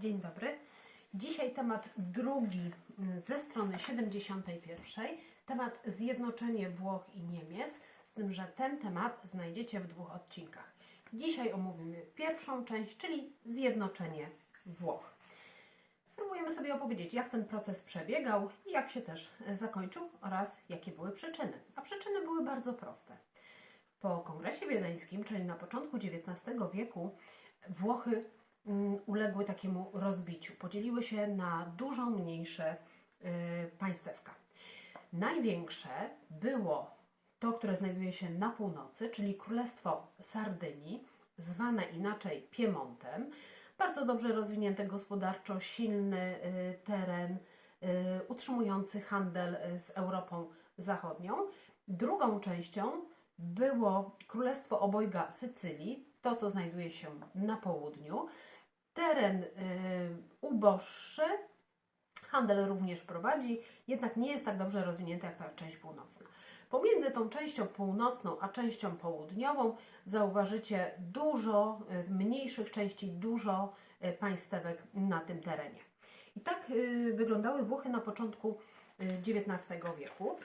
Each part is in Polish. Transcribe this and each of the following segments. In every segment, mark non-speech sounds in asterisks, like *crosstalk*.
Dzień dobry. Dzisiaj temat drugi ze strony 71. Temat zjednoczenie Włoch i Niemiec, z tym, że ten temat znajdziecie w dwóch odcinkach. Dzisiaj omówimy pierwszą część, czyli zjednoczenie Włoch. Spróbujemy sobie opowiedzieć, jak ten proces przebiegał i jak się też zakończył oraz jakie były przyczyny. A przyczyny były bardzo proste. Po kongresie wiedeńskim, czyli na początku XIX wieku, Włochy uległy takiemu rozbiciu. Podzieliły się na dużo mniejsze y, państewka. Największe było to, które znajduje się na północy, czyli Królestwo Sardynii, zwane inaczej Piemontem. Bardzo dobrze rozwinięty gospodarczo, silny y, teren, y, utrzymujący handel z Europą Zachodnią. Drugą częścią było Królestwo Obojga Sycylii, to co znajduje się na południu. Teren y, uboższy, handel również prowadzi, jednak nie jest tak dobrze rozwinięty jak ta część północna. Pomiędzy tą częścią północną a częścią południową zauważycie dużo y, mniejszych części, dużo y, państewek na tym terenie. I tak wyglądały Włochy na początku XIX wieku.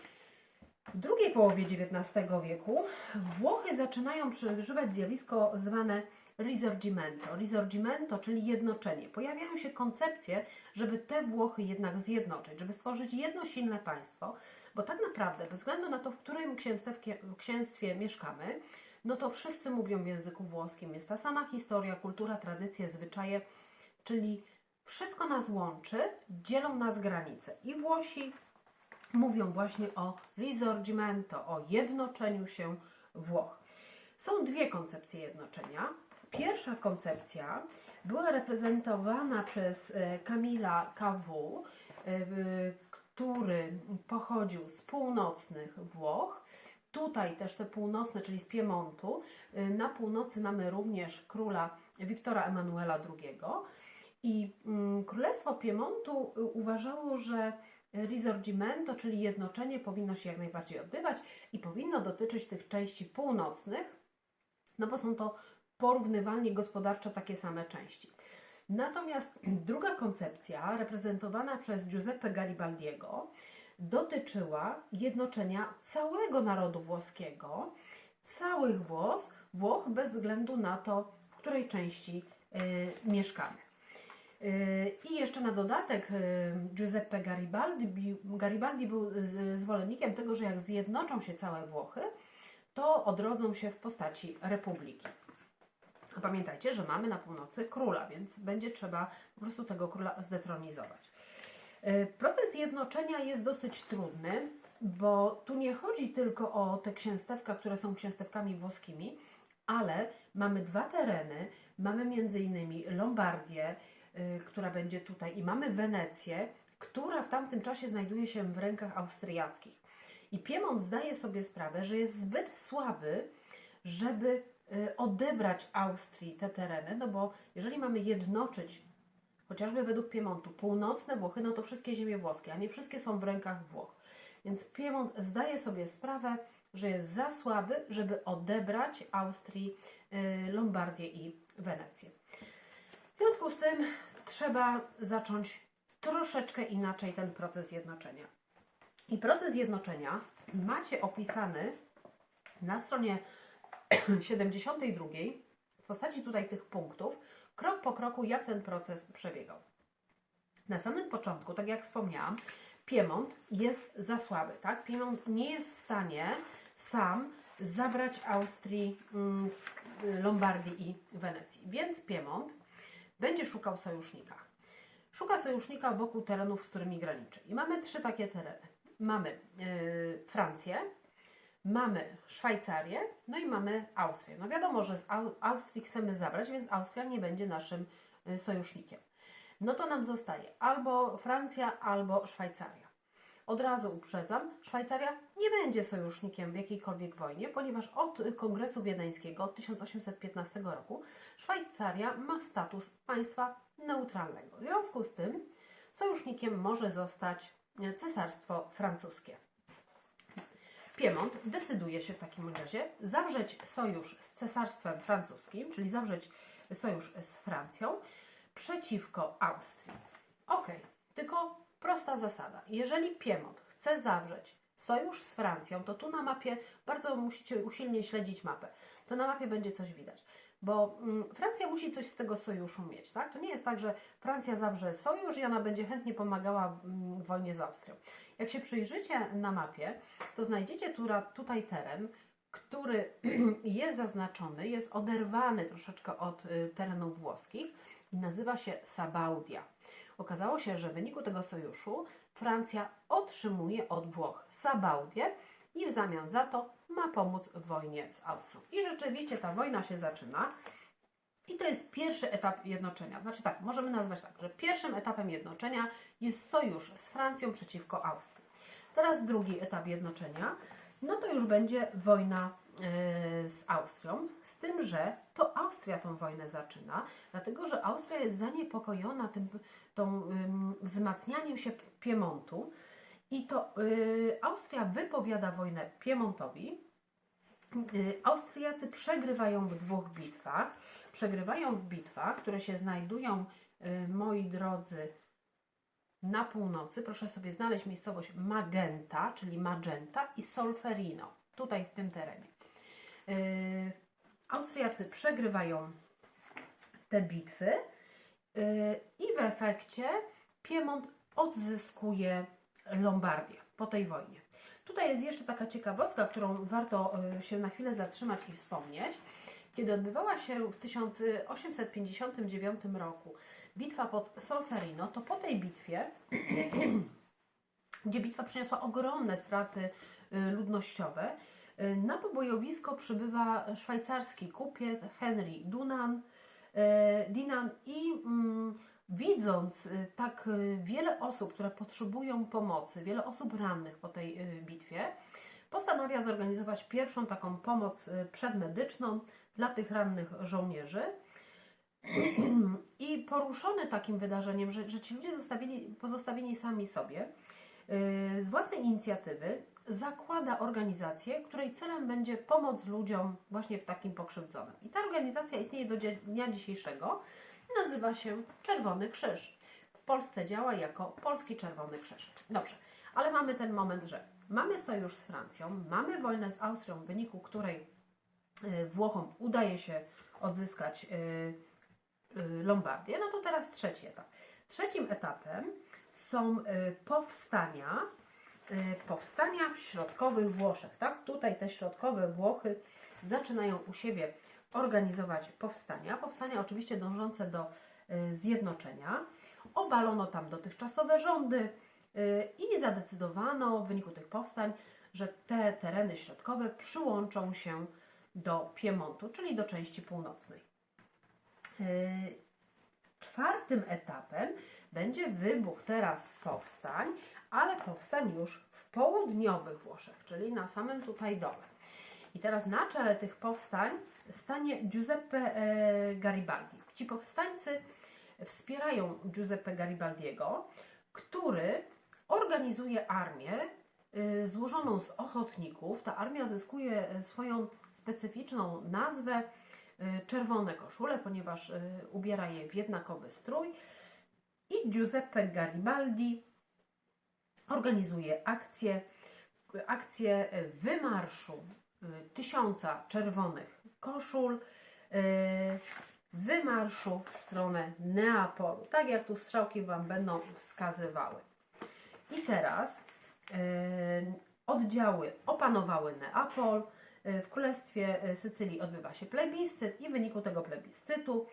W drugiej połowie XIX wieku Włochy zaczynają przeżywać zjawisko zwane risorgimento. Risorgimento, czyli jednoczenie. Pojawiają się koncepcje, żeby te Włochy jednak zjednoczyć, żeby stworzyć jedno silne państwo, bo tak naprawdę, bez względu na to, w którym księstwie, księstwie mieszkamy, no to wszyscy mówią w języku włoskim. Jest ta sama historia, kultura, tradycje, zwyczaje, czyli wszystko nas łączy, dzielą nas granice. I Włosi mówią właśnie o risorgimento, o jednoczeniu się Włoch. Są dwie koncepcje jednoczenia. Pierwsza koncepcja była reprezentowana przez e, Kamila KW, e, który pochodził z północnych Włoch. Tutaj też te północne, czyli z Piemontu. E, Na północy mamy również króla Wiktora Emanuela II. I mm, Królestwo Piemontu uważało, że risorgimento, czyli jednoczenie, powinno się jak najbardziej odbywać i powinno dotyczyć tych części północnych, no bo są to porównywalnie gospodarczo takie same części. Natomiast *clears throat* druga koncepcja, reprezentowana przez Giuseppe Garibaldiego, dotyczyła jednoczenia całego narodu włoskiego, całych Włos, Włoch, bez względu na to, w której części y, mieszkamy. Y, I jeszcze na dodatek y, Giuseppe Garibaldi, Garibaldi był z- zwolennikiem tego, że jak zjednoczą się całe Włochy, to odrodzą się w postaci republiki. A Pamiętajcie, że mamy na północy króla, więc będzie trzeba po prostu tego króla zdetronizować. Y, Proces jednoczenia jest dosyć trudny, bo tu nie chodzi tylko o te księstewka, które są księstewkami włoskimi, ale mamy dwa tereny. Mamy innymi Lombardię, y, która będzie tutaj, i mamy Wenecję, która w tamtym czasie znajduje się w rękach austriackich. I Piemont zdaje sobie sprawę, że jest zbyt słaby, żeby odebrać Austrii te tereny, no bo jeżeli mamy jednoczyć chociażby według Piemontu, północne Włochy, no to wszystkie ziemie włoskie, a nie wszystkie są w rękach Włoch. Więc Piemont zdaje sobie sprawę, że jest za słaby, żeby odebrać Austrii y, Lombardię i Wenecję. W związku z tym trzeba zacząć troszeczkę inaczej ten proces jednoczenia. I proces jednoczenia macie opisany na stronie *coughs* 72 w postaci tutaj tych punktów, krok po kroku, jak ten proces przebiegał. Na samym początku, tak jak wspomniałam, Piemont jest za słaby, tak? Piemont nie jest w stanie sam zabrać Austrii, mm, Lombardii i Wenecji. Więc Piemont będzie szukał sojusznika. Szuka sojusznika wokół terenów, z którymi graniczy. I mamy trzy takie tereny. Mamy yy, Francję, mamy Szwajcarię, no i mamy Austrię. No wiadomo, że z Au- Austrii chcemy zabrać, więc Austria nie będzie naszym y, sojusznikiem. No to nam zostaje albo Francja, albo Szwajcaria. Od razu uprzedzam, Szwajcaria nie będzie sojusznikiem w jakiejkolwiek wojnie, ponieważ od Kongresu Wiedeńskiego od 1815 roku Szwajcaria ma status państwa neutralnego. W związku z tym sojusznikiem może zostać e, Cesarstwo Francuskie. Piemont decyduje się w takim razie zawrzeć sojusz z Cesarstwem Francuskim, czyli zawrzeć sojusz z Francją, przeciwko Austrii. Ok, tylko prosta zasada. Jeżeli Piemont chce zawrzeć sojusz z Francją, to tu na mapie bardzo musicie usilnie śledzić mapę. To na mapie będzie coś widać. Bo mm, Francja musi coś z tego sojuszu mieć, tak? To nie jest tak, że Francja zawrze sojusz i ona będzie chętnie pomagała mm, w wojnie z Austrią. Jak się przyjrzycie na mapie, to znajdziecie tutaj teren, który *clears throat* jest zaznaczony, jest oderwany troszeczkę od y, terenów włoskich i nazywa się Sabaudia. Okazało się, że w wyniku tego sojuszu Francja otrzymuje od Włoch Sabaudię i w zamian za to ma pomóc w wojnie z Austrią. I rzeczywiście ta wojna się zaczyna. I to jest pierwszy etap jednoczenia. Znaczy tak, możemy nazwać tak, że pierwszym etapem jednoczenia jest sojusz z Francją przeciwko Austrii. Teraz drugi etap jednoczenia, no to już będzie wojna e, z Austrią, z tym, że to Austria tą wojnę zaczyna, dlatego że Austria jest zaniepokojona tym tą, wzmacnianiem się Piemontu i to y, Austria wypowiada wojnę Piemontowi. Y, Austriacy przegrywają w dwóch bitwach. Przegrywają w bitwach, które się znajdują, y, moi drodzy, na północy. Proszę sobie znaleźć miejscowość Magenta, czyli Magenta i Solferino, tutaj w tym terenie. Y, Austriacy przegrywają te bitwy y, i w efekcie Piemont odzyskuje Lombardię po tej wojnie. Tutaj jest jeszcze taka ciekawostka, którą warto się na chwilę zatrzymać i wspomnieć. Kiedy odbywała się w 1859 roku bitwa pod Solferino, to po tej bitwie, *clears throat* gdzie bitwa przyniosła ogromne straty y, ludnościowe, y, na pobojowisko przybywa szwajcarski kupiec Henry Dunan, y, Dinan i mm, widząc tak wiele osób, które potrzebują pomocy, wiele osób rannych po tej bitwie, postanawia zorganizować pierwszą taką pomoc przedmedyczną dla tych rannych żołnierzy. *clears throat* I poruszony takim wydarzeniem, że, że ci ludzie pozostawieni sami sobie, yy, z własnej inicjatywy zakłada organizację, której celem będzie pomoc ludziom właśnie w takim pokrzywdzonym. I ta organizacja istnieje do dnia dzisiejszego. Nazywa się Czerwony Krzyż. W Polsce działa jako Polski Czerwony Krzyż. Dobrze, ale mamy ten moment, że mamy sojusz z Francją, mamy wojnę z Austrią, w wyniku której y, Włochom udaje się odzyskać y, y, Lombardię, no to teraz trzeci etap. Trzecim etapem są y, powstania, y, powstania w środkowych Włoszech. Tak? Tutaj te środkowe Włochy zaczynają u siebie organizować powstania. Powstania oczywiście dążące do y, zjednoczenia. Obalono tam dotychczasowe rządy y, i zadecydowano w wyniku tych powstań, że te tereny środkowe przyłączą się do Piemontu, czyli do części północnej. Y, Czwartym etapem będzie wybuch teraz powstań, ale powstań już w południowych Włoszech, czyli na samym tutaj dole. I teraz na czele tych powstań stanie Giuseppe e, Garibaldi. Ci powstańcy wspierają Giuseppe Garibaldiego, który organizuje armię y, złożoną z ochotników. Ta armia zyskuje y, swoją specyficzną nazwę y, czerwone koszule, ponieważ y, ubiera je w jednakowy strój. I Giuseppe Garibaldi organizuje akcję, akcję wymarszu y, tysiąca czerwonych koszul, wymarszu w stronę Neapolu, tak jak tu strzałki Wam będą wskazywały. I teraz oddziały opanowały Neapol. E, W Królestwie e, Sycylii odbywa się plebiscyt i w wyniku tego plebiscytu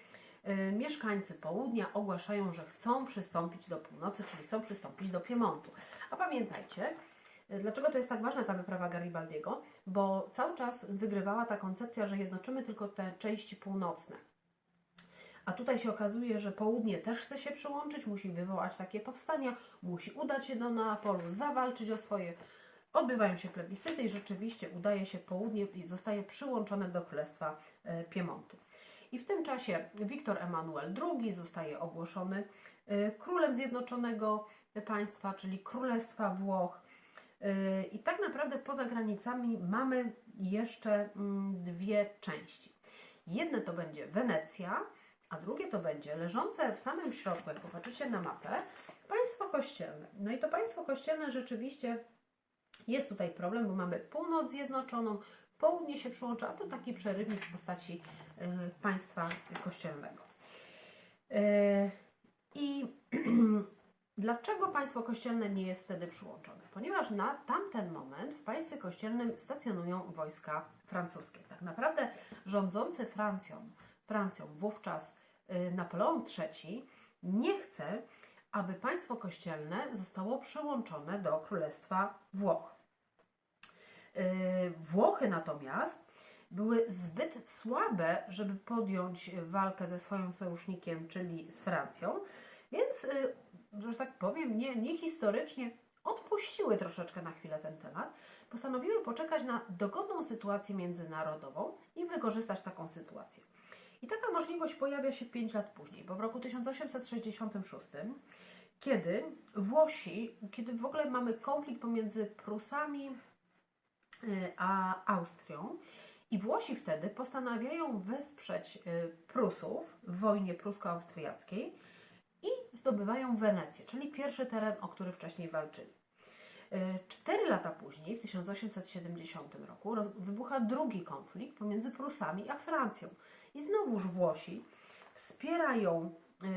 e, mieszkańcy południa ogłaszają, że chcą przystąpić do północy, czyli chcą przystąpić do Piemontu. A pamiętajcie, dlaczego to jest tak ważna ta wyprawa Garibaldiego? Bo cały czas wygrywała ta koncepcja, że jednoczymy tylko te części północne. A tutaj się okazuje, że południe też chce się przyłączyć, musi wywołać takie powstania, musi udać się do Neapolu, zawalczyć o swoje. Odbywają się plebiscyty i rzeczywiście udaje się południe i zostaje przyłączone do Królestwa e, Piemontu. I w tym czasie Wiktor Emanuel II zostaje ogłoszony e, królem Zjednoczonego Państwa, czyli Królestwa Włoch. E, I tak naprawdę poza granicami mamy jeszcze mm, dwie części. Jedne to będzie Wenecja, a drugie to będzie leżące w samym środku, jak popatrzycie na mapę, państwo kościelne. No i to państwo kościelne rzeczywiście jest tutaj problem, bo mamy północ zjednoczoną, południe się przyłącza, a to taki przerywnik w postaci e, państwa kościelnego. E, I *clears throat* dlaczego państwo kościelne nie jest wtedy przyłączone? Ponieważ na tamten moment w państwie kościelnym stacjonują wojska francuskie. Tak naprawdę rządzący Francją, Francją wówczas y, Napoleon III nie chce, aby państwo kościelne zostało przyłączone do Królestwa Włoch. Y, Włochy natomiast były zbyt słabe, żeby podjąć walkę ze swoim sojusznikiem, czyli z Francją, więc, y, że tak powiem, nie, nie historycznie odpuściły troszeczkę na chwilę ten temat, postanowiły poczekać na dogodną sytuację międzynarodową i wykorzystać taką sytuację. I taka możliwość pojawia się 5 lat później, bo w roku 1866, kiedy Włosi, kiedy w ogóle mamy konflikt pomiędzy Prusami y, a Austrią, i Włosi wtedy postanawiają wesprzeć y, Prusów w wojnie prusko-austriackiej i zdobywają Wenecję, czyli pierwszy teren, o który wcześniej walczyli. Y, Cztery lata później, w 1870 roku, wybucha drugi konflikt pomiędzy Prusami a Francją. I znowuż Włosi wspierają, yy,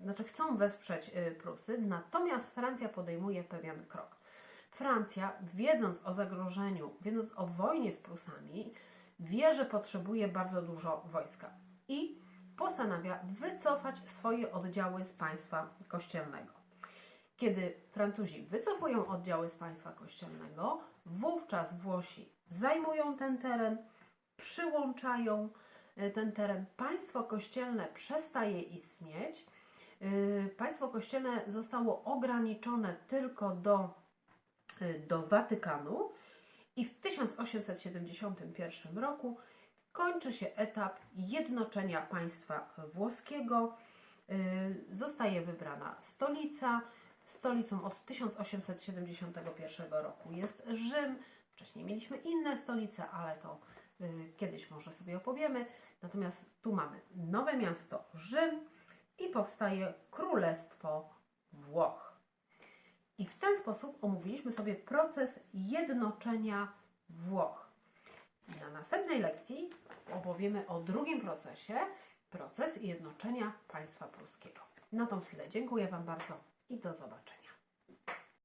znaczy chcą wesprzeć yy, Prusy, natomiast Francja podejmuje pewien krok. Francja, wiedząc o zagrożeniu, wiedząc o wojnie z Prusami, wie, że potrzebuje bardzo dużo wojska i postanawia wycofać swoje oddziały z państwa kościelnego. Kiedy Francuzi wycofują oddziały z państwa kościelnego, wówczas Włosi zajmują ten teren, przyłączają e, ten teren. Państwo kościelne przestaje istnieć. E, Państwo kościelne zostało ograniczone tylko do, e, do Watykanu i w 1871 roku kończy się etap jednoczenia państwa włoskiego. Zostaje wybrana stolica. Stolicą od 1871 roku jest Rzym. Wcześniej mieliśmy inne stolice, ale to y, kiedyś może sobie opowiemy. Natomiast tu mamy nowe miasto Rzym i powstaje Królestwo Włoch. I w ten sposób omówiliśmy sobie proces jednoczenia Włoch. Na następnej lekcji opowiemy o drugim procesie, proces jednoczenia państwa pruskiego. Na tą chwilę dziękuję Wam bardzo i do zobaczenia.